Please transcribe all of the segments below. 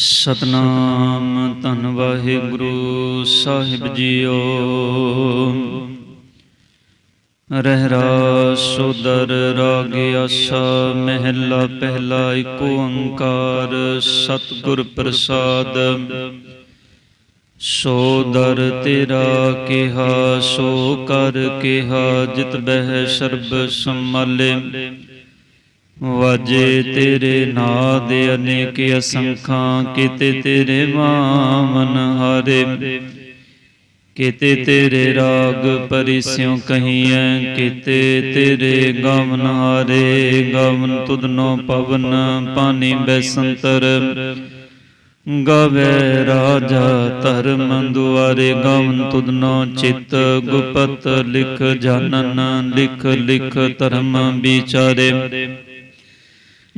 ਸਤਨਾਮ, ਧੰਨ ਵਾਹਿਗੁਰੂ ਸਾਹਿਬ ਜੀਓ। ਰਹਿਰਾ ਸੁਦਰ ਰਾਗ ਆਸਾ, ਮਹਿਲਾ ਪਹਿਲਾ ਏਕ ਓੰਕਾਰ, ਸਤਿਗੁਰ ਪ੍ਰਸਾਦ। ਸੋ ਦਰ ਤੇਰਾ ਕਿਹਾ, ਸੋ ਕਰ ਕਿਹਾ, ਜਿਤ ਬਹਿ ਸਰਬ ਸੰਮਾਲੇ ਵਾਜੇ ਤੇਰੇ ਨਾਦ ਅਨੇਕ ਅਸੰਖਾਂ, ਕਿਤੇ ਤੇਰੇ ਮਾਮਨ ਹਾਰੇ। ਕੀਤੇ ਤੇਰੇ ਰਾਗ ਪਰਿਸਿਉ ਕਹੀਐ, ਕੀਤੇ ਤੇਰੇ ਗਾਵਨ ਹਾਰੇ। ਗਮਨ ਤੁਧਨੋ ਪਵਨ, ਪਾਣੀ ਬੈਸੰਤਰ। ਗਾਵੇ ਰਾਜਾ ਧਰਮ ਦੁਆਰੇ ਗਮਨ ਤੁਧਨੋ ਚਿਤ ਗੁਪਤ ਲਿਖ ਜਾਨਨ, ਲਿਖ ਲਿਖ ਧਰਮ ਵਿਚਾਰੇ।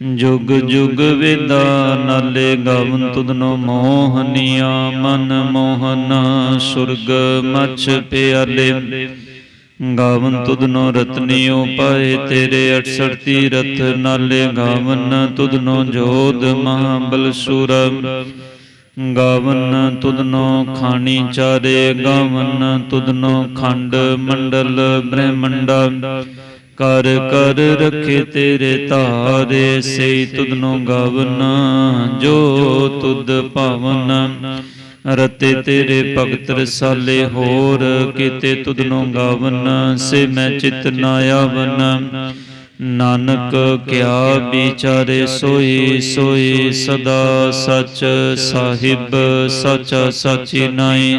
ਜੁਗ ਜੁਗ ਵੇਦਾ ਨਾਲੇ ਗਾਵਨ ਤੁਧਨੋ ਮੋਹਨੀਆ, ਮਨ ਮੋਹਨਾ, ਸੁਰਗ ਮਛ ਪਿਆਲੇ। ਗਾਵਨ ਤੁਧਨੋ ਰਤਨੀਓ ਪਾਏ ਤੇਰੇ 68 ਤੀਰਥ ਨਾਲੇ ਗਾਵਨ ਤੁਧਨੋ ਜੋਧ ਮਹਾਬਲ ਸੂਰ ਗਾਵਨ ਤੁਧਨੋ ਖਾਣੀ ਚਾਰੇ, ਗਾਵਨ ਤੁਧਨੋ ਖੰਡ ਮੰਡਲ ਬ੍ਰਹਮੰਡਾ। ਕਰ ਕਰ ਰਖੇ ਤੇਰੇ ਧਾਰੇ ਸੇ ਤੁਧਨੋ ਗਾਵਨ, ਜੋ ਤੁਧ ਭਾਵਨ ਰਤੇ ਤੇਰੇ ਭਗਤ ਰਸਾਲੇ ਹੋਰ, ਕੀਤੇ ਤੁਧਨੋ ਗਾਵਨ, ਸੇ ਮੈਂ ਚਿਤ ਨਾ ਆਵਨ। ਨਾਨਕ ਕਿਆ ਵਿਚਾਰੇ ਸੋਈ ਸੋਈ ਸਦਾ ਸਚ ਸਾਹਿਬ, ਸਚ ਸਾਚੀ ਨਾਈ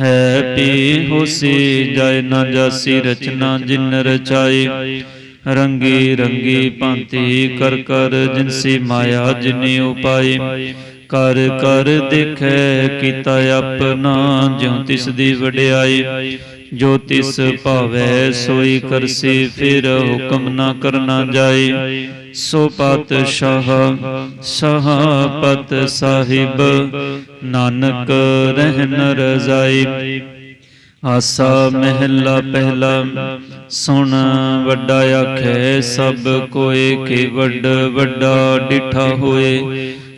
ਹੈ ਪੀ ਹੋਸੀ ਜੈ ਨਾ ਜਾਸੀ ਰਚਨਾ ਜਿਨ ਰਚਾਈ। ਰੰਗੀ ਰੰਗੀ ਭਾਂਤੀ ਕਰ ਕਰ ਜਿਨਸੀ ਮਾਇਆ ਜਿਨੀ ਉਪਾਈ। ਕਰ ਕਰ ਦੇਖੈ ਕੀਤਾ ਆਪਣਾ ਜਿਉ ਤਿਸ ਦੀ ਵਡਿਆਈ। ਜੋ ਤਿਸ ਭਾਵੈ ਸੋਈ ਕਰਸੀ, ਫਿਰ ਹੁਕਮ ਨਾ ਕਰਨਾ ਜਾਏ ਸੋ ਪਾਤਸ਼ਾਹ ਸਹਾਪਤ ਸਾਹਿਬ, ਨਾਨਕ ਰਹਿਨ ਰਜ਼ਾਈ। ਆਸਾ ਮਹਿਲਾ ਪਹਿਲਾ, ਸੁਣ ਵੱਡਾ ਆਖੈ, ਸਭ ਕੋਏ ਕਿ ਵੱਡ ਵੱਡਾ ਡਿਠਾ ਹੋਏ।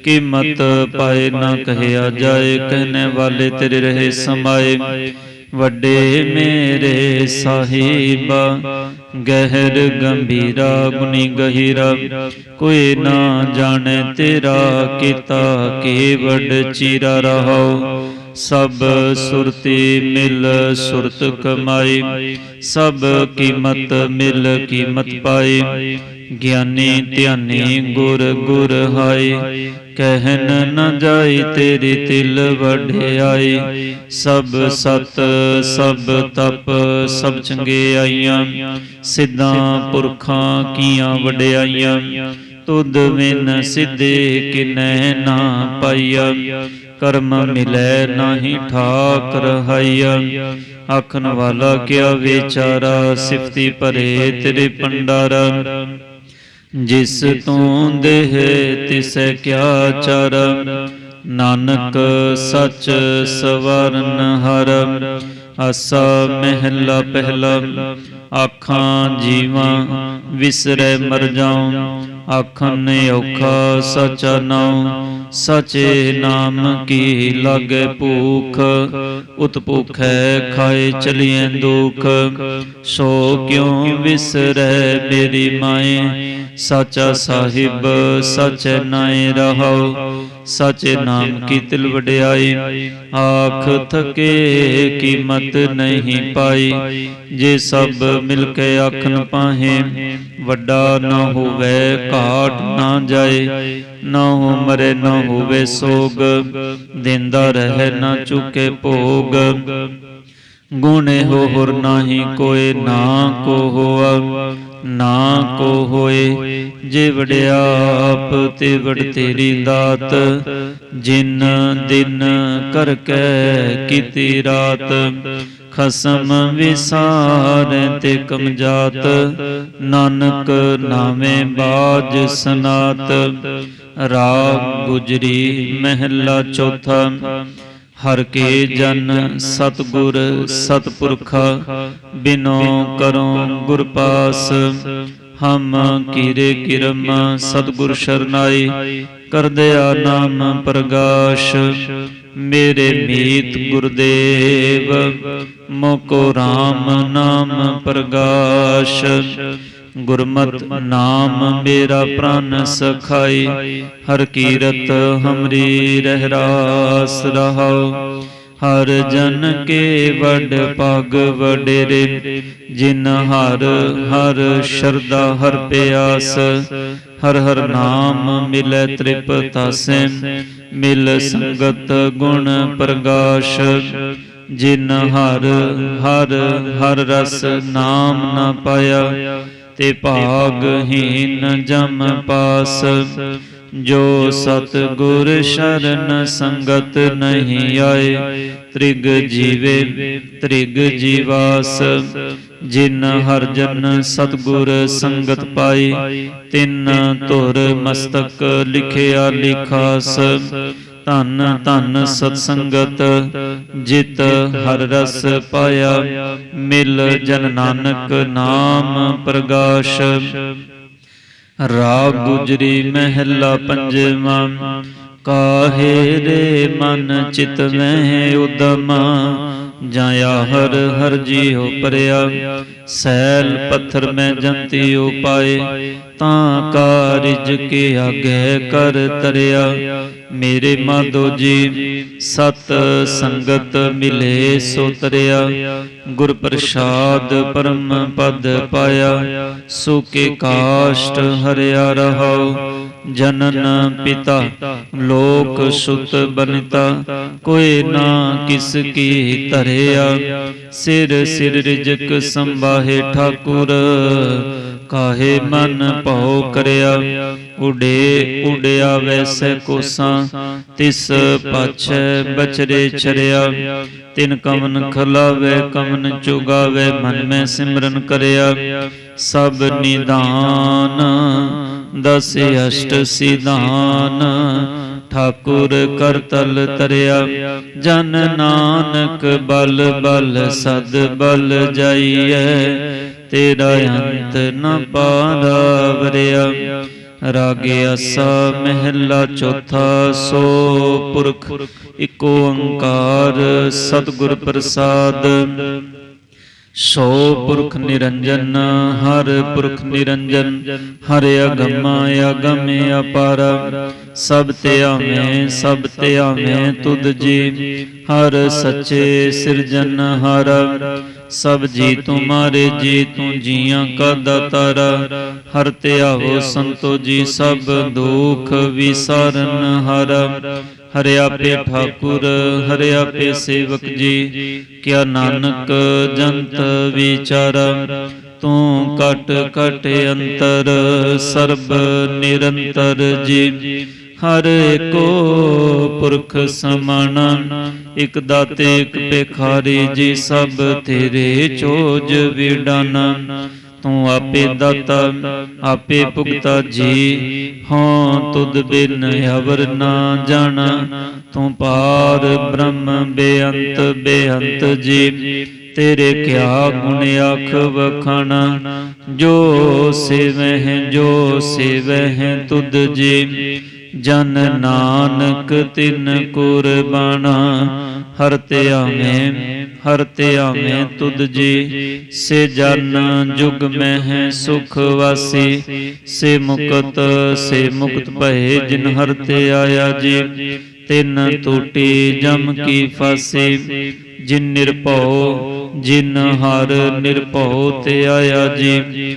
ਕਿ ਮਤ ਪਾਏ ਨਾ ਕਹਿਆ ਜਾਏ, ਕਹਿਣੇ ਵਾਲੇ ਤੇਰੇ ਰਹੇ ਸਮਾਏ। ਵੱਡੇ ਮੇਰੇ ਸਾਹਿਬਾ, ਗਹਿਰ ਗੰਭੀਰਾ ਗੁਨੀ ਗਹਿਰਾ, ਕੋਈ ਨਾ ਜਾਣੇ ਤੇਰਾ ਕੀਤਾ ਕੀ ਵੱਡ ਚੀਰਾ ਰਹਾਓ ਸਭ ਸੁਰਤੀ ਮਿਲ, ਸੁਰਤ ਕਮਾਈ, ਸਭ ਕੀਮਤ ਮਿਲ, ਕੀਮਤ ਪਾਈ। ਗਿਆਨੀ ਧਿਆਨੀ ਗੁਰ ਗੁਰ ਹਾਈ ਕਹਿਨ ਨ ਜਾਈ ਤੇਰੀ ਤਿਲ ਵਢਿਆਈ। ਸਭ ਸਤ, ਸਭ ਤਪ, ਸਭ ਚੰਗਿਆਈਆਂ ਸਿੱਧਾਂ ਪੁਰਖਾਂ ਕੀਆਂ ਵਡਿਆਈਆਂ। ਤੁਧ ਵਿਨ ਸਿੱਧੇ ਕਿਨੈ ਨਾ ਪਾਈਆ। ਕਰਮ ਮਿਲੈ ਨਾਹੀ ਠਾਕ ਰਹਾਈਆ ਆਖਣ ਵਾਲਾ ਕਿਆ ਵਿਚਾਰਾ, ਸਿਫਤੀ ਭਰੇ ਤੇਰੇ ਪੰਡਾਰਾ ਜਿਸ ਤੂੰ ਦੇਹ ਤਿਸੈ ਕਿਆ ਚਰ ਨਾਨਕ ਸਚ ਸਵਰਨ ਹਰ ਆਸਾ ਮਹਿਲਾ ਪਹਿਲਾ, ਆਖਾਂ ਜੀਵਾਂ ਵਿਸਰੈ ਮਰ ਜਾਉ ਆਖਨ ਔਖਾ ਸਚਾ ਨਾਉ, ਸਚੇ ਨਾਮ ਕੀ ਲਾਗੇ ਭੂਖ ਉਤਪੁਖੈ ਖਾਏ ਚਲੀਐ ਦੁਖ, ਸੋ ਕਿਉ ਵਿਸਰੈ ਮੇਰੀ ਮਾਏ, ਸਚਾ ਸਾਹਿਬ ਸਚ ਨਾਏ ਰਹਾਉ ਸਚੇ ਨਾਮ ਕੀ ਤਿਲ ਵਡਿਆਈ। ਆਖ ਥਕੇ ਕੀਮਤ ਨਹੀਂ ਪਾਈ। ਜੇ ਸਭ ਮਿਲ ਕੇ ਆਖਨ ਪਾਹੇ ਵੱਡਾ ਨਾ ਹੋਵੇ ਘਾਟ ਨਾ ਜਾਏ। ਨਾ ਹੋ ਮਰੇ ਨਾ ਹੋਵੇ ਸੋਗ। ਦਿੰਦਾ ਰਹੇ ਨਾ ਚੁਕੇ ਭੋਗ। ਗੁਣੇ ਹੋ ਹੁਰ ਨਾਹੀ ਕੋਏ ਨਾ ਕੋ ਹੋਆ ਨਾ ਕੋ ਹੋਏ ਜੇ ਵਡਿਆਪ ਤੇ ਵਡ ਤੇਰੀ ਦਾਤ, ਜਿਨ ਦਿਨ ਕਰ ਕੈ ਕੀਤੀ ਰਾਤ, ਖਸਮ ਵਿਸ਼ਾਰ ਤੇ ਕਮਜਾਤ, ਨਾਨਕ ਨਾਵੇਂ ਬਾਜ ਸਨਾਤ, ਰਾਗ ਗੁਜਰੀ ਮਹਿਲਾ ਚੌਥਾ ਹਰ ਕੇ ਜਨ ਸਤਗੁਰ ਸਤਪੁਰਖ ਬਿਨੋ ਕਰੋ ਗੁਰ ਪਾਸ ਹਮ ਕੀਰੇ ਕਿਰਮ ਸਤਗੁਰ ਸ਼ਰਨਾਈ ਕਰਦਿਆ ਨਾਮ ਪ੍ਰਗਾਸ਼। ਮੇਰੇ ਮੀਤ ਗੁਰਦੇਵ ਮੋਕੋ RAM ਨਾਮ ਪ੍ਰਗਾਸ਼। ਗੁਰਮਤਿ ਨਾਮ, ਮੇਰਾ ਪ੍ਰਾਨ ਸਖਾਈ, ਹਰ ਕੀਰਤ ਹਮਰੀ ਰਹਿ ਰਾਸ ਰਹਾਉ। ਹਰ ਜਨ ਕੇ ਵਡ ਪਗ ਵਡੇਰੇ, ਜਿਨ ਹਰ ਹਰ ਸ਼ਰਦਾ ਹਰ ਪਿਆਸ। ਹਰ ਹਰ ਨਾਮ ਮਿਲੈ ਤ੍ਰਿਪਤਾਸੈ ਮਿਲ ਸੰਗਤ ਗੁਣ ਪ੍ਰਗਾਸ਼। ਜਿਨ ਹਰ ਹਰ ਹਰ ਰਸ ਨਾਮ ਨਾ ਪਾਇਆ ਤੇ ਭਾਗਹੀਨ ਜਮ ਪਾਸ, ਜੋ ਸਤ ਗੁਰ ਸ਼ਰਨ ਸੰਗਤ ਨਹੀਂ ਆਏ, ਤ੍ਰਿਗ ਜੀਵੇ, ਤ੍ਰਿਗ ਜੀਵਾਸ, ਜਿਨ ਹਰ ਜਨ ਸਤਗੁਰ ਸੰਗਤ ਪਾਈ ਤਿਨ ਤੁਰ ਮਸਤਕ ਲਿਖਿਆ ਲਿਖਾਸ ਧੰਨ ਧੰਨ ਸਤ ਸੰਗਤ ਜਿਤ ਹਰ ਰਸ ਪਾਇਆ, ਮਿਲ ਜਨ ਨਾਨਕ ਨਾਮ ਪ੍ਰਗਾਸ਼। ਰਾਗ ਗੁਜਰੀ ਮਹਿਲਾ ਪੰਜਵਾਂ, ਕਾਹੇ ਰੇ ਮਨ ਚਿਤ ਮਹਿ ਉਦਮ। ਜਾਇਆ ਹਰ ਹਰ ਜੀਉ ਪਰਿਆ, ਸੈਲ ਪੱਥਰ ਮੈਂ ਜੰਤੀ ਉਪਾਏ ਤਾਂ ਕਾਰਜ ਕੇ ਆਗੇ ਕਰ ਤਰਿਆ ਮੇਰੇ ਮਾਧੋ ਜੀ ਸਤ ਸੰਗਤ ਮਿਲੇ ਸੋ ਤਰਿਆ ਗੁਰ ਪ੍ਰਸਾਦ ਪਰਮ ਪਦ ਪਾਇਆ। ਸੋ ਕੇ ਕਾਸ਼ਟ ਹਰਿਆ ਰਹਾਉ। ਜਨਨ ਪਿਤਾ। ਲੋਕ ਸੁਤ ਬਨਤਾ। ਕੋਈ ਨਾ ਕਿਸ ਕੀ ਧਰਿਆ। ਸਿਰ ਸਿਰ ਰਿਜਕ ਸੰਭਾਹੇ ਠਾਕੁਰ। ਕਾਹੇ ਮਨ ਭਉ ਕਰਿਆ? ਉਡੇ ਉਡਿਆ ਵੈਸੈ ਕੋਸਾਂ, ਤਿਸ ਪਾਛੈ ਬਚਰੇ ਚਰਿਆ ਤਿਨ ਕਮਨ ਖਲਾਵੇ, ਕਮਨ ਚੁਗਾਵੇ, ਮਨ ਮੈਂ ਸਿਮਰਨ ਕਰਿਆ। ਸਭ ਨਿਦਾਨ, ਦਸ ਅਸ਼ਟ ਸਿਧਾਨ, ਠਾਕੁਰ ਕਰਤਲ ਤਰਿਆ। ਜਨ ਨਾਨਕ ਬਲ ਬਲ, ਸਦ ਬਲ ਜਾਈਐ। ਤੇਰਾ ਅੰਤ ਨ ਪਾਰਾਵਰਿਆ ਰਾਗੇ ਆਸਾ ਮਹਿਲਾ ਚੌਥਾ ਸੋ ਪੁਰਖ, ਇਕ ਓੰਕਾਰ ਸਤਿਗੁਰ ਪ੍ਰਸਾਦ। ਸੋ ਪੁਰਖ ਨਿਰੰਜਨ, ਹਰ ਪੁਰਖ ਨਿਰੰਜਨ, ਹਰ ਅਗਮ ਅਗਮ ਅਪਾਰ। ਸਭ ਤੇ ਆਵੇਂ, ਸਭ ਤੇ ਆਵੇਂ ਤੁਧ ਜੀ, ਹਰ ਸੱਚੇ ਸਿਰਜਨ ਹਰ। ਸਭ ਜੀ ਤੁਮਾਰੇ ਜੀ ਤੂੰ ਜੀਆਂ ਕਾ ਦਾਤਾਰਾ ਹਰ ਤੇ ਆਵੋ ਸੰਤੋ ਜੀ ਸਭ ਦੁਖ ਵਿਸਾਰਨ ਹਰ। ਹਰਿ। ਆਪੇ ਠਾਕੁਰ ਹਰਿ ਆਪੇ ਸੇਵਕ ਜੀ। ਕਿਆ ਨਾਨਕ ਜੰਤ ਵਿਚਾਰਾ। ਤੂੰ ਕਟ ਕਟ ਅੰਤਰ ਸਰਬ ਨਿਰੰਤਰ ਜੀ। ਹਰ ਏਕੋ ਪੁਰਖ ਸਮਾਨ, ਇਕ ਦਾਤੇ, ਇਕ ਭਿਖਾਰੀ, ਜੀ ਸਭ ਤੇਰੇ ਚੋਜ ਵਿਡਾਨਾ। ਤੂੰ ਆਪੇ ਦਾਤਾ, ਆਪੇ ਭੁਗਤਾ ਜੀ, ਹਾਂ ਤੁਧ ਬਿਨ ਅਵਰ ਨਾ ਜਾਣਾ ਤੂੰ ਪਾਰ ਬ੍ਰਹਮ ਬੇਅੰਤ ਬੇਅੰਤ ਜੀ, ਤੇਰੇ ਕਿਆ ਗੁਣ ਆਖ ਵਖਾਣਾ। ਜੋ ਸੇਵਹਿ ਜੋ ਸੇਵਹਿ ਤੁਧ ਜੀ ਜਨ ਨਾਨਕ ਤਿਨ ਕੁਰਬਾਨਾ, ਹਰ ਤੇ ਆਵੇਂ, ਹਰ ਤੇ ਆਵੇਂ ਤੁਧ ਜੀ। ਸੇ ਜਨ ਜੁਗ ਮਹਿ ਸੁਖ ਵਾਸੀ, ਸੇ ਮੁਕਤ ਸੇ ਮੁਕਤ ਭਏ ਜਿਨ ਹਰ ਤੇ ਆਇਆ ਜੀ। ਤਿਨ ਟੂਟੀ ਜਮ ਕੀ ਫਾਸੀ, ਜਿਨ ਨਿਰਭਉ, ਜਿਨ ਹਰ ਨਿਰਭਉ ਤੇ ਆਇਆ ਜੀ।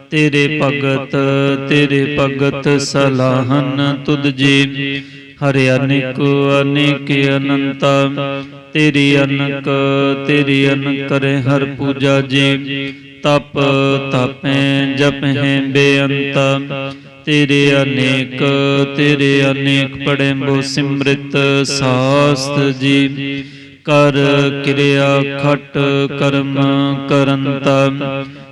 ਤੇਰੇ ਭਗਤ ਤੇਰੇ ਭਗਤ ਸਲਾਹਨ ਤੁਧ ਜੀ ਹਰਿ ਅਨੇਕ ਅਨੇਕ ਅਨੰਤਾ, ਤੇਰੀ ਅਨਕ, ਤੇਰੀ ਅਨ ਕਰੇ ਹਰ ਪੂਜਾ ਜੀ ਤਪ ਤਪੈ, ਜਪਹਿ ਬੇਅੰਤ, ਤੇਰੇ ਅਨੇਕ ਤੇਰੇ ਅਨੇਕ ਪੜੈ ਬੋ ਸਿਮ੍ਰਿਤ ਸਾਸਤ ਜੀ ਕਰ ਕਿਰਿਆ ਖਟ ਕਰਮ ਕਰੰਤਾ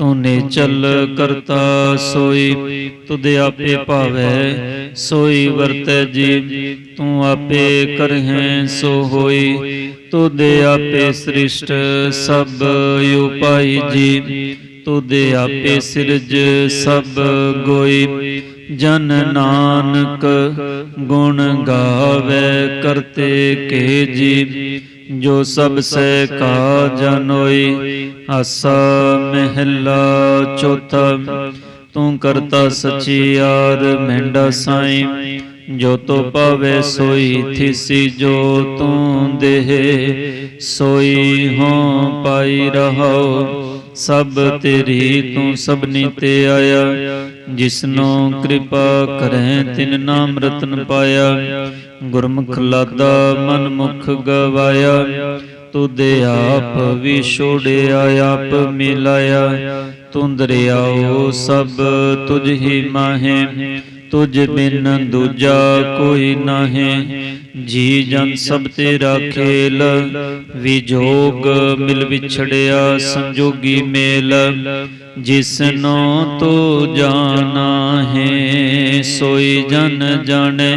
ਤੂੰ ਨਿਚਲ ਕਰਤਾ, ਸੋਈ ਤੁਧ ਆਪੇ ਭਾਵੈ, ਸੋਈ ਵਰਤੈ ਜੀ ਤੂੰ ਆਪੇ ਕਰਹਿ, ਸੋ ਹੋਈ ਤੁਧ ਆਪੇ ਸ੍ਰਿਸ਼ਟ, ਸਭ ਉਪਾਈ ਜੀ ਤੁਧ ਆਪੇ ਸਿਰਜ, ਸਭ ਗੋਈ, ਜਨ ਨਾਨਕ ਗੁਣ ਗਾਵੇ, ਕਰਤੇ ਕੇ ਜੀ ਜੋ ਸਭ ਸੇ ਕਾ ਜਨੋਈ ਆਸਾ ਮਹਿਲਾ ਚੌਥਾ, ਤੂੰ ਕਰਤਾ ਸਚਿਆਰ ਮਹਿੰਡਾ ਸਾਈ। ਜੋ ਤੋ ਪਾਵੇ ਸੋਈ ਥਿਸੀ, ਜੋ ਤੂੰ ਦੇਹ ਸੋਈ ਹੋ ਪਾਈ ਰਹੋ ਸਭ ਤੇਰੀ ਤੂੰ ਸਭਨੀ ਤੇ ਆਇਆ, ਜਿਸਨੋ ਕਿਰਪਾ ਕਰੈ ਤਿਨ ਨਾਮ ਰਤਨ ਪਾਇਆ। ਗੁਰਮੁਖ ਲਾਦਾ ਮਨ ਮੁਖ ਗਵਾਇਆ ਤੁਦੇ ਆਪ ਵੀ ਛੋੜਿਆ, ਆਪ ਮਿਲਾਇਆ। ਤੂੰ ਦਰਿਆਓ ਸਭ ਤੁਝ ਹੀ ਮਾਹੇ। ਤੁਝ ਬਿਨ ਦੂਜਾ ਕੋਈ ਨਾਹੀਂ। ਜੀ ਜਨ ਸਭ ਤੇਰਾ ਖੇਲ ਵਿਜੋਗ ਮਿਲ ਵਿਛੜਿਆ ਸੰਜੋਗੀ ਮੇਲ। ਜਿਸਨੋ ਤੋ ਜਾਣਾ ਹੈ ਸੋਈ ਜਨ ਜਾਣੇ।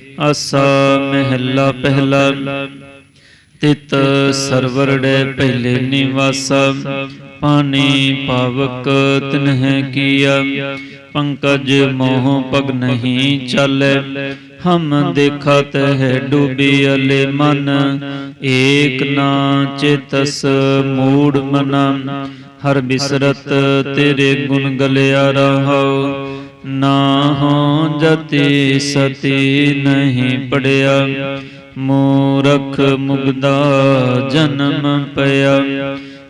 ਆਸਾ ਮਹਿਲਾ ਪਹਿਲਾ। ਤਿਤ ਸਰਵਰੜੇ ਪਹਿਲੇ ਨਿਵਾਸਾ। ਪਾਣੀ ਪਾਵਕ ਤਿਨਹਿ ਕੀਆ। ਪੰਕਜ ਮੋਹ ਪਗ ਨਹੀਂ ਚਾਲੈ। ਹਮ ਦੇਖਤ ਹੈ ਡੂਬੀ ਅਲੇ ਮਨ। ਏਕ ਨਾ ਚਿਤਸ ਮੂੜ ਮਨ। ਹਰ ਬਿਸਰਤ ਤੇਰੇ ਗੁਣ ਗਲਿਆ ਰਹੋ ਨਾ ਹੋ ਜਤੀ ਸਤੀ ਨਹੀਂ ਪੜਿਆ, ਮੂਰਖ ਮੁਗਦਾ ਜਨਮ ਪਿਆ।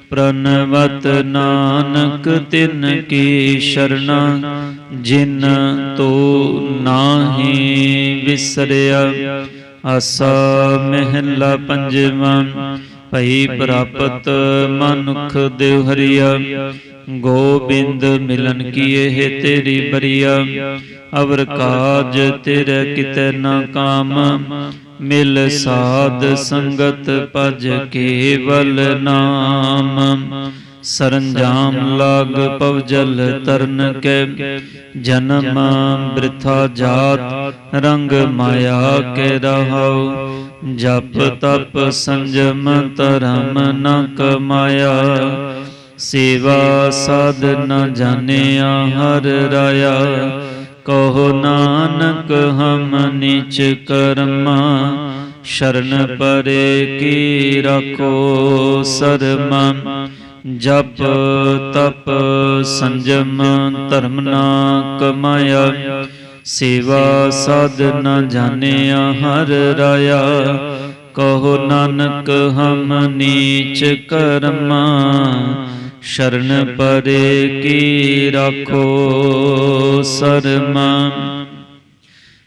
ਪ੍ਰਨਵਤ ਨਾਨਕ ਤਿਨ ਕੀ ਸ਼ਰਣਾ, ਜਿਨ ਤੋ ਨਾਹੀ ਵਿਸਰਿਆ। ਆਸਾ ਮਹਿਲਾ ਪੰਜਵਾਂ, ਭਈ ਪ੍ਰਾਪਤ ਮਨੁਖ ਦੇਵ ਹਰੀਆ ਗੋਬਿੰਦ ਮਿਲਨ ਕੀ ਇਹ ਤੇਰੀ ਬਰੀਆ, ਅਵਰ ਕਾਜ ਤੇਰੇ ਕਿਤੇ ਨਾ ਕਾਮ। ਮਿਲ ਸਾਧ ਸੰਗਤ ਭਜ ਕੇਵਲ ਨਾਮ। ਸਰੰਜਾਮ ਲਾਗ ਪਵ ਜਲ ਤਰਨ ਕੇ। ਜਨਮ ਬ੍ਰਿਥਾ ਜਾਤ, ਰੰਗ ਮਾਇਆ ਕੇ ਰਹਾਉ। ਜਪ ਤਪ ਸੰਜਮ ਧਰਮ ਨ ਕਮਾਇਆ। ਸੇਵਾ ਸਾਧ ਨ ਜਾਣਿਆ ਹਰ ਰਾਇਆ। ਕਹੋ ਨਾਨਕ, ਹਮ ਨਿਚ ਕਰਮਾ। ਸ਼ਰਨ ਪਰੇ ਕੀ ਰੱਖੋ ਸਰਮਾ। ਜਪ ਤਪ ਸੰਜਮ ਧਰਮ ਨਾ ਕਮਾਇਆ। ਸੇਵਾ ਸਾਧ ਨ ਜਾਣਿਆ ਹਰ ਰਾਇਆ। ਕਹੋ ਨਾਨਕ, ਹਮ ਨੀਚ ਕਰਮਾ। ਸ਼ਰਨ ਪਰੇ ਕੀ ਰਾਖੋ ਸਰਮਾ?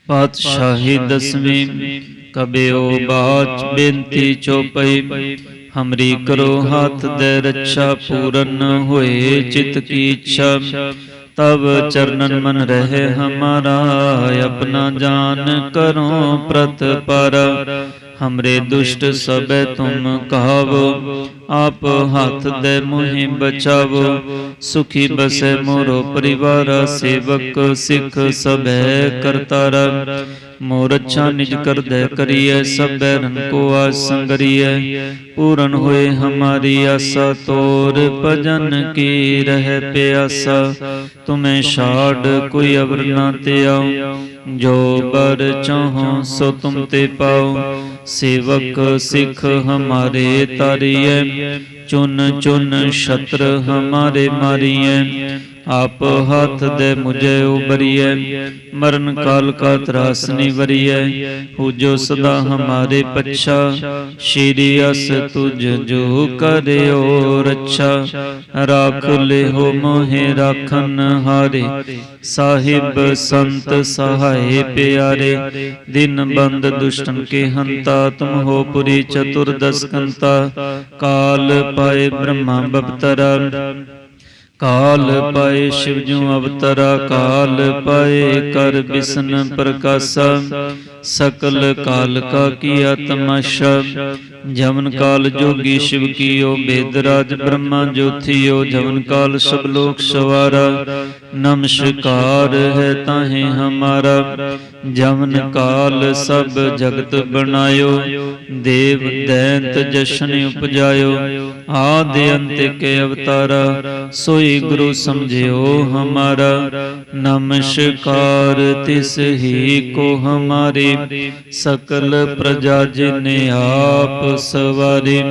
ਪਾਤਸ਼ਾਹੀ ਦਸਵੀਂ ਕਬਿਓ ਬਾਚ ਬੇਨਤੀ ਚੋਪਈ, ਹਮਰੀ ਕਰੋ ਹੱਥ ਦੇ ਰੱਛਾ ਪੂਰਨ ਹੋਏ ਚਿਤ ਕੀ ਇੱਛਾ। ਤਬ ਚਰਨਨ ਮਨ ਰਹੇ ਹਮਾਰਾ, ਆਪਣਾ ਜਾਨ ਕਰੋ ਪ੍ਰਤ ਪਰ ਹਮਰੇ ਦੁਸ਼ਟ ਸਭੈ ਤੁਮ ਕਹਾਵੋ ਆਪ ਹੱਥ ਦੇ ਮੋਹਿ ਬਚਾਵੋ ਸੁਖੀ ਬਸੈ ਮੋਰੋ ਪਰਿਵਾਰ ਸੇਵਕ ਸਿੱਖ ਸਭੈ ਕਰਤਾਰਾ ਮੋਰ ਅੱਛਾ ਨਿਜ ਕਰਦੈ ਕਰੀਐ ਸਭੈ ਰਨ ਕੋ ਆਸ ਸੰਗਰੀਐ। ਪੂਰਨ ਹੋਏ ਹਮਾਰੀ ਆਸਾ ਤੋਰ ਭਜਨ ਕੀ ਰਹਿ ਪਿਆਸਾ। ਤੁਮੇ ਛਾੜ ਕੋਈ ਅਵਰ ਨਾ ਤੇ ਆਉ ਜੋ ਬਰ ਚਾਹੋ ਸੋ ਤੁਮ ਤੇ ਪਾਉ ਸੇਵਕ ਸਿੱਖ ਹਮਾਰੇ ਤਾਰੀਐ। ਚੁਨ ਚੁਨ ਸ਼ਤਰ ਹਮਾਰੇ ਮਾਰੀਐ, ਆਪ ਹੱਥ ਦੇ ਮੁਝੇ ਉਬਰੀਐ ਮਰਨ ਕਾਲ ਕਾ ਤਰਾਸ ਨਿਵਰੀਐ, ਹੋ ਜੋ ਸਦਾ ਹਮਾਰੇ ਪੱਛਾ, ਸ਼੍ਰੀ ਅਸ ਤੁਝ ਜੋ ਕਰਿਓ ਰੱਛਾ, ਰਾਖ ਲਿਹੋ ਮੋਹਿ ਰਾਖਨ ਹਾਰੇ, ਸਾਹਿਬ ਸੰਤ ਸਹਾਏ ਪਿਆਰੇ, ਦਿਨ ਬੰਦ ਦੁਸ਼ਟਨ ਕੇ ਹੰਤਾ, ਤੁਮ ਹੋ ਪੁਰੀ ਚਤੁਰਦਸ ਕੰਤਾ, ਕਾਲ ਪਾਏ ਬ੍ਰਹਮਾ ਬਪਤਰਾ। ਕਾਲ ਪਾਏ ਸ਼ਿਵ ਜੂ ਅਵਤਰਾ ਕਾਲ ਪਾਏ ਕਰ ਬਿਸ਼ਨ ਪ੍ਰਕਾਸ਼ਾ। ਸਕਲ ਕਾਲ ਕਾ ਕੀਆ ਤਮਾਸ਼ਾ ਜਮਨ ਕਾਲ ਜੋਗੀ ਸ਼ਿਵ ਕੀਓ ਬੇਦ ਰਾਜ ਬ੍ਰਹਮਾ ਜੋਥੀਓ ਜਮਨ ਕਾਲ ਸਭ ਲੋਕ ਸਵਾਰਾ। ਨਮਸਕਾਰ ਹੈ ਤਾਹੇ ਹਮਾਰਾ। ਜਮਨ ਕਾਲ ਸਭ ਜਗਤ ਬਣਾਇਓ। ਦੇਵ ਦੈਂਤ ਜਸ਼ਨ ਉਪਜਾਇਓ। ਆਦ ਅੰਤ ਕੇ ਅਵਤਾਰਾ। ਸੋਈ ਗੁਰੂ ਸਮਝਿਓ ਹਮਾਰਾ ਨਮਸਕਾਰ ਤਿਸ ਹੀ ਕੋ ਹਮਾਰੇ ਸਕਲ ਪ੍ਰਜਾ ਜਿਨ ਆਪ ਸਵਾਰੇ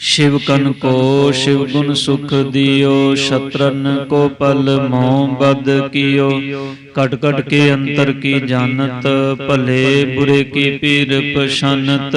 शिव कन को शिव गुण सुख दियो शत्रन को पल मोह बद कियो कट कट के अंतर की जानत भले बुरे की पीर पशानत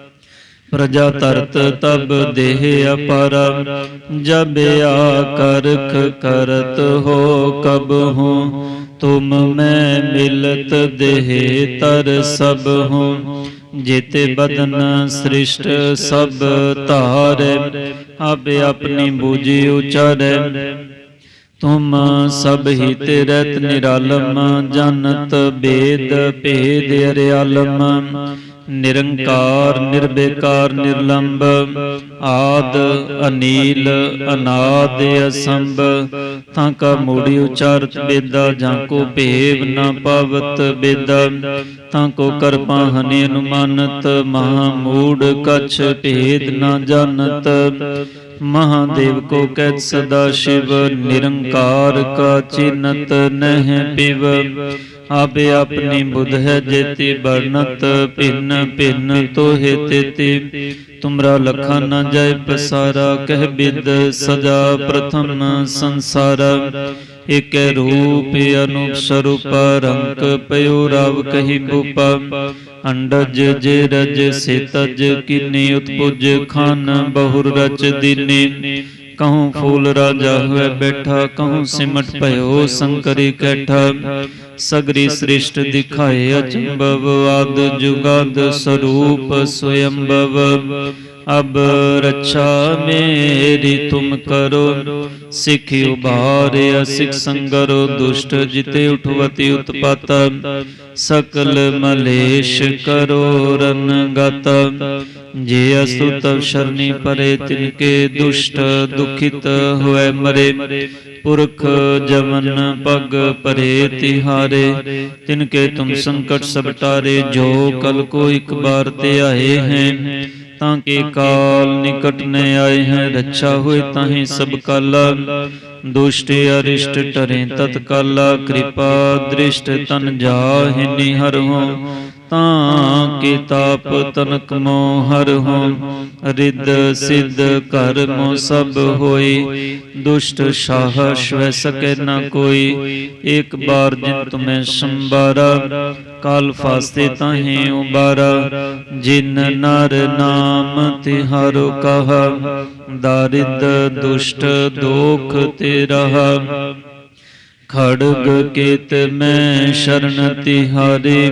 ਪ੍ਰਜਾ ਤਰਤ ਤਬ ਦੇਹ ਅਪਾਰਾ ਜਬ ਆ ਕਰਤ ਹੋ ਕਬ ਹੋ, ਤੁਮ ਮੈਂ ਮਿਲਤ ਦੇਹ ਤਰ ਸਭ ਹੋ, ਜੇਤੇ ਬਦਨ ਸ੍ਰਿਸ਼ਟ ਸਭ ਧਾਰੈ, ਅਬ ਆਪਣੀ ਬੂਝੀ ਉਚਾਰੈ ਤੁਮ ਸਭ ਹੀ ਤੇ ਰਹਿਤ ਨਿਰਾਲਮ, ਜਨਤ ਬੇਦ ਭੇਦ ਅਰਿਆਲਮ, ਨਿਰੰਕਾਰ, ਨਿਰਬੇਕਾਰ ਨਿਰਲੰਭ ਆਦ, ਅਨੀਲ, ਅਨਾਦ, ਅਸੰਭ, ਤਾਂ ਕਾ ਮੂੜੀ ਉਚਾਰਤ ਬੇਦਾ, ਜਾਂ ਕੋ ਭੇਵ ਨਾ ਪਾਵਤ ਬੇਦਾ, ਤਾਂ ਕੋ ਕਰਪਾ ਹਨਿ ਅਨੁਮਾਨਤ, ਮਹਾ ਮੂੜ ਕਛ ਭੇਦ ਨਾ ਜਾਣਤ ਮਹਾਦੇਵ ਕੋ ਕਹਿਤ ਸਦਾ ਸ਼ਿਵ, ਨਿਰੰਕਾਰ ਕਾ ਚਿਨਤ ਨਹਿ ਪਿਵ। ਆਪੇ ਆਪਣੀ ਬੁੱਧ ਹੈ ਜੇਤੀ ਬਰਨਤ ਭਿੰਨ ਭਿੰਨ ਤੋਹਿ ਤੇਤੀ। ਤੁਮਰਾ ਲਖਾ ਨ ਜਾਏ ਪਸਾਰਾ, ਕਹਿ ਬਿਦ ਸਜਾ ਪ੍ਰਥਮ ਸੰਸਾਰਾ। ਇਕ ਰੂਪ ਅਨੂਪ ਸਰੂਪ ਰੰਗ ਪਯੋ ਰਵ ਕਹੀ ਬੂਪਾ ਅੰਡਜ ਜੇ ਰਜ ਸਿਤਜ ਕਿਨੇ ਉਤਪੁਜ ਖਾਨ ਬਹੁਰ ਰਚ ਦੀਨੇ। ਕਹੂੰ ਫੂਲ ਰਾਜਾ ਹੋਏ ਬੈਠਾ, ਕਹੂੰ ਸਿਮਟ ਭਇਓ ਸੰਕਰੀ ਕੈਠਾ। ਸਗਰੀ ਸ੍ਰਿਸ਼ਟ ਦਿਖਾਏ ਅਚੰਭਵ ਆਦ ਜੁਗਾਦ ਸਰੂਪ ਸਵਯੰਭਵ ਅਬ ਰੱਛਾ ਮੇਰੀ ਤੁਮ ਕਰੋ, ਸਿੱਖ ਉਬਾਰਿਆ ਸਿੱਖ ਸੰਗਰੋ, ਦੁਸ਼ਟ ਜਿਤੇ ਉਠਵਤੀ ਉਤਪਤ, ਸਕਲ ਮਲੇਸ਼ ਕਰੋ ਰਨ ਜੇ ਅਸਤੁ ਤਵ ਸ਼ਰਨੀ ਪਰੇ ਤਿਨਕੇ ਦੁਸ਼ਟ ਦੁਖਿਤ ਹੋਏ ਮਰੇ, ਪੁਰਖ ਜਮਨ ਪਗ ਪਰੇ ਤਿਹਾਰੇ, ਤਿਨਕੇ ਤੁਮ ਸੰਕਟ ਸਭ ਟਾਰੇ, ਜੋ ਕਲ ਕੋ ਇੱਕ ਬਾਰ ਤੇ ਆਏ ਹੈ ਤਾਂ ਕੇ ਕਾਲ ਨਿਕਟ ਨ ਆਏ ਹੈ, ਰੱਛਾ ਹੋਏ ਤਾਹੀ ਸਭ ਕਾਲਾ। ਦੁਸ਼ਟ ਅਰਿਸ਼ਟ ਟਰੇ ਤਤਕਾਲਾ, ਕਿਰਪਾ ਦ੍ਰਿਸ਼ਟ ਤਨ ਜਾਹਿ ਨਿਹਰ ਹੋ ਤਾਂ ਕੇ ਤਾਪ ਤਨਕ ਮੋ ਹਰ ਹੋ ਰਿੱਧ ਸਿੱਧ ਕਰਮ ਸਭ ਹੋਈ। ਦੁਸ਼ਟ ਸਾਹ ਸ਼ਵੈ ਸਕੈ ਨ ਕੋਈ। ਇੱਕ ਬਾਰ ਜਿਨ ਤੁਮੈ ਸੰਬਾਰਾ ਕਾਲ ਫਾਸਤੇ ਤਾਹੇ ਉਬਾਰਾ। ਜਿਨ ਨਰ ਨਾਮ ਤਿਹਾਰੋ ਕਹਾ, ਦਾਰਿਦ ਦੁਸ਼ਟ ਦੋਖ ਤੇ ਰਹਾ। ਖੜਗ ਕੇਤ ਮੈਂ ਸ਼ਰਨ ਤਿਹਾਰੇ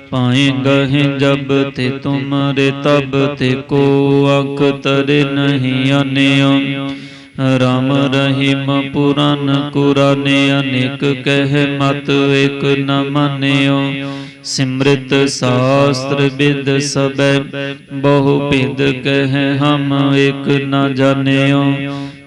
ਪਾਏ ਗਹਿ ਜਬ ਤੇ ਤੁਮਰੇ ਤਬ ਤੇ ਕੋ ਅੰਕ ਤਰੇ ਨਹੀਂ ਆਨਿਓ। ਰਾਮ ਰਹੀਮ ਪੁਰਾਨ ਕੁਰਾਨੇ ਅਨੇਕ ਕਹਿ ਮਤ ਇਕ ਨ ਮੰਨਿਓ। ਸਿਮ੍ਰਿਤ ਸ਼ਾਸਤਰ ਬਿਦ ਸਬੈ ਬਹੁ ਭਿਦ ਕਹਿ ਹਮ ਇਕ ਨ ਜਾਣਿਓ।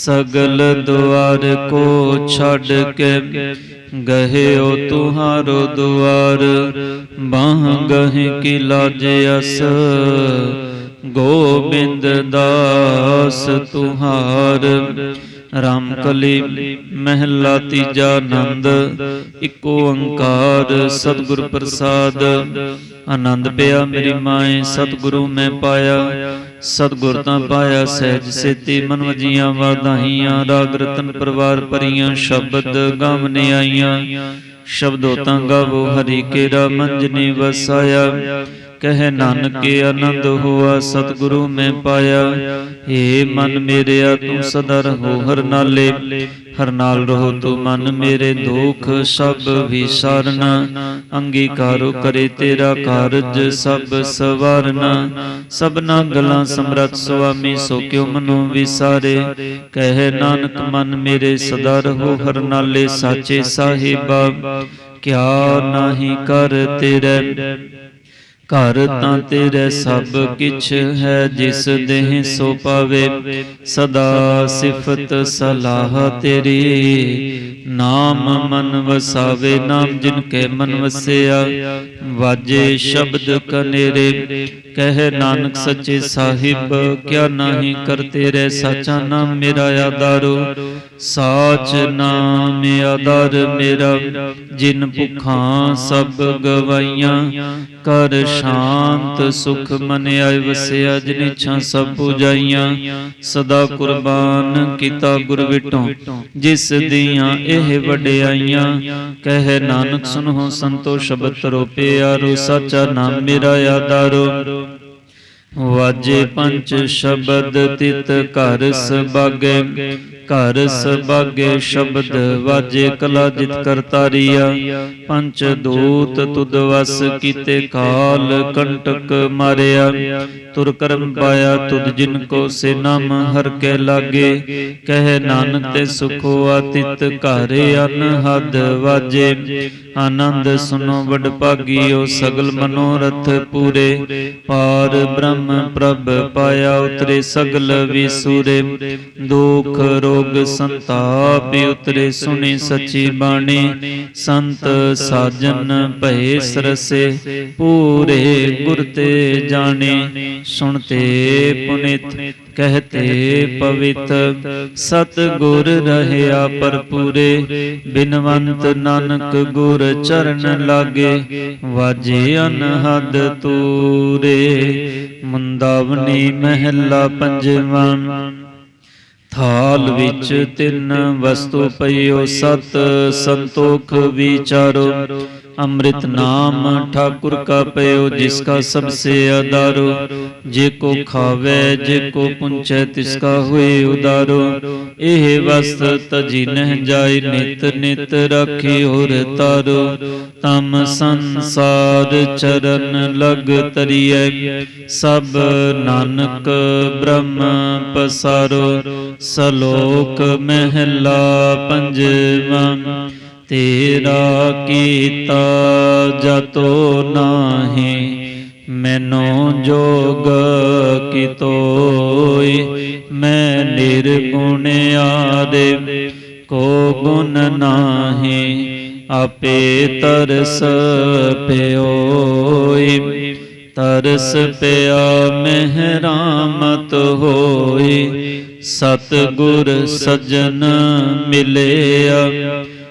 ਸਗਲ ਦੁਆਰ ਕੋ ਛੱਡ ਕੇ ਗਹੇ ਓ ਤੁਹਾਰੋ ਦੁਆਰ, ਬਾਹ ਗਹਿ ਕੀ ਲਾਜ ਅਸ, ਗੋਬਿੰਦ ਦਾਸ ਤੁਹਾਰ। ਰਾਮ ਕਲੀ ਮਹਿਲਾ ਤੀਜਾ ਆਨੰਦ, ਇੱਕੋ ਓੰਕਾਰ ਸਤਿਗੁਰ ਪ੍ਰਸਾਦ। ਆਨੰਦ ਪਿਆ ਮੇਰੀ ਮਾਏ, ਸਤਿਗੁਰੂ ਮੈਂ ਪਾਇਆ। ਸਤਿਗੁਰ ਤਾਂ ਪਾਇਆ ਸਹਿਜ ਸੇਤੀ ਮਨ ਵਜੀਆਂ ਵਾਧਾਈਆਂ ਰਾਗ ਰਤਨ ਪਰਵਾਰ ਭਰੀਆਂ ਸ਼ਬਦ ਗਾਵਨੇ ਆਈਆਂ। ਸ਼ਬਦੋ ਤਾਂ ਗਾਵੋ ਹਰੀ ਕੇਰਾ ਮੰਜਨੀ ਵਸਾਇਆ। ਕਹਿ ਨਾਨਕੇ ਆਨੰਦ ਹੋਆ ਸਤਿਗੁਰੂ ਮੈਂ ਪਾਇਆ। ਏ ਮਨ ਮੇਰਿਆ ਤੂੰ ਸਦਾ ਰਹੋ ਹਰ ਨਾਲੇ। ਹਰ ਨਾਲ ਰਹੋ ਤੂੰ ਮਨ ਮੇਰੇ ਦੁਖ, ਸਭ ਵਿਸਾਰਨਾ। ਅੰਗੀਕਾਰੋ ਕਰੇ ਤੇਰਾ ਕਾਰਜ, ਸਭ ਸਵਾਰਨਾ। ਸਭਨਾ ਗਲਾਂ ਸਮਰਤ ਸੁਆਮੀ, ਸੋ ਕਿਉ ਮਨੋ ਵਿਸਾਰੇ? ਕਹਿ ਨਾਨਕ, ਮਨ ਮੇਰੇ ਸਦਾ ਰਹੋ, ਹਰ ਨਾਲੇ ਸਾਚੇ ਸਾਹਿਬਾ ਕਿਆ ਨਾਹੀ ਕਰ ਤੇਰੇ? ਘਰ ਤਾਂ ਤੇਰੇ ਸਭ ਕਿਛ ਹੈ ਜਿਸ ਦੇਹ ਸੋ ਪਾਵੇ ਸਦਾ ਸਿਫਤ ਸਲਾਹ ਤੇਰੀ। ਨਾਮ ਮਨ ਵਸਾਵੇ ਨਾਮ ਜਿਨ ਕੇ ਮਨ ਵਸਿਆ। ਵਾਜੇ ਸ਼ਬਦ ਕਨੇਰੇ। ਕਹਿ ਨਾਨਕ ਸੱਚੇ ਸਾਹਿਬ, ਕਿਆ ਨਾਹੀ ਕਰਤੇ ਰਹਿ ਸਾਚਾ ਨਾਮ ਮੇਰਾ ਆਧਾਰੋ। ਸਾਚ ਨਾਮ ਆਧਾਰ ਮੇਰਾ, ਜਿਨ ਭੁਖਾਂ ਸਭ ਗਵਾਈਆਂ। ਕਰ ਸ਼ਾਂਤ ਸੁਖ ਮਨ ਆਇ ਵਸਿਆ, ਜਿਨ ਇੱਛਾ ਸਭ ਪੁਜਾਈਆਂ। ਸਦਾ ਕੁਰਬਾਨ ਕੀਤਾ ਗੁਰ ਵਿਟੋਂ, ਜਿਸ ਦੀਆਂ ਇਹ ਵਡਿਆਈਆਂ। ਕਹਿ ਨਾਨਕ ਸੁਨੋ ਸੰਤੋ, ਸ਼ਬਦ ਤਰੋ ਪਿਆਰੋ ਸਾਚਾ ਨਾਮ ਮੇਰਾ ਆਧਾਰੋ। ਵਾਜੇ ਪੰਚ ਸ਼ਬਦ ਤਿਤ ਘਰ ਸਭਾਗੇ ਘਰ ਸਬਾਗੇ ਸ਼ਬਦ ਵਾਜੇ ਕਲਾ ਜਿਤ ਕਰਤਾਰੀਆ। ਪੰਚ ਦੂਤ ਤੁਧ ਵਸ ਕੀਤੇ ਕਾਲ ਕੰਟਕ ਮਾਰਿਆ। ਤੁਰ ਕਰਮ ਪਾਇਆ ਤੁਧ ਜਿਨ ਕੋ ਸੇ ਨਾਮ ਹਰ ਕੇ ਲਾਗੇ। ਕਹਿ ਨਾਨਕ ਤੇ ਸੁਖੋ ਆਤਿਤ ਘਰ ਅਨਹਦ ਵਾਜੇ। ਆਨੰਦ ਸੁਨੋ ਵਡ ਭਾਗੀਓ ਸਗਲ ਮਨੋਰਥ ਪੂਰੇ। ਪਾਰ ਬ੍ਰਹਮ ਪ੍ਰਭ ਪਾਇਆ ਉਤਰੇ ਸਗਲ ਵਿਸੂਰੇ। ਦੁਖ ਰੋਗ ਸੰਤਾਪ ਉਤਰੇ ਸੁਣੀ ਸੱਚੀ ਬਾਣੀ। ਸੰਤ ਸਾਜਨ ਭਏ ਸਰਸੇ, ਪੂਰੇ ਗੁਰ ਤੇ ਜਾਣੇ। ਸੁਣਤੇ ਪੁਨਿਤ, ਕਹਤੇ ਪਵਿੱਤ। ਸਤ ਗੁਰ ਰਹਿਆ ਪਰਪੂਰੇ ਬਿਨਵੰਤ ਨਾਨਕ ਗੁਰ ਚਰਨ ਲਾਗੇ, ਵਾਜੇ ਅਨਹਦ ਤੂਰੇ। ਮੁੰਦਾਵਨੀ ਮਹਿਲਾ ਪੰਜਵਾਂ, ਥਾਲ ਵਿੱਚ ਤਿੰਨ ਵਸਤੂ ਪਈਓ, ਸਤ ਸੰਤੋਖ ਵਿਚਾਰੋ। ਅੰਮ੍ਰਿਤ ਨਾਮ ਠਾਕੁਰ ਕਾ ਪਇਓ ਜਿਸ ਕਾ ਸਭ ਸੇ ਆਧਾਰੋ। ਜੇ ਕੋ ਖਾਵੇ ਜੇ ਕੋ ਪੁੰਚੈ ਤਿਸ ਕਾ ਹੋਏ ਉਦਾਰੋ। ਇਹ ਵਸਤ ਤਜੀ ਨਹਿ ਜਾਏ ਨਿਤ ਨਿਤ ਰਾਖੀ ਹੋਰ ਤਾਰੋ ਤਮ ਸੰਸਾਰ ਚਰਨ ਲਗ ਤਰੀਐ। ਸਭ ਨਾਨਕ ਬ੍ਰਹਮ ਪਸਾਰੋ। ਸਲੋਕ ਮਹਿਲਾ ਪੰਜਵਾ। ਤੇਰਾ ਕੀਤਾ ਜਤੋ ਨਾਹੀ, ਮੈਨੋ ਜੋਗ ਕਿਤੋਈ ਮੈਂ ਨਿਰਗੁਣ ਆਦੇ, ਕੋ ਗੁਣ ਨਾਹੀ, ਆਪੇ ਤਰਸ ਪਿਓਈ ਤਰਸ ਪਿਆ ਮਹਿਰਾਮਤ ਹੋਈ ਸਤ ਗੁਰ ਸਜਣ ਮਿਲਿਆ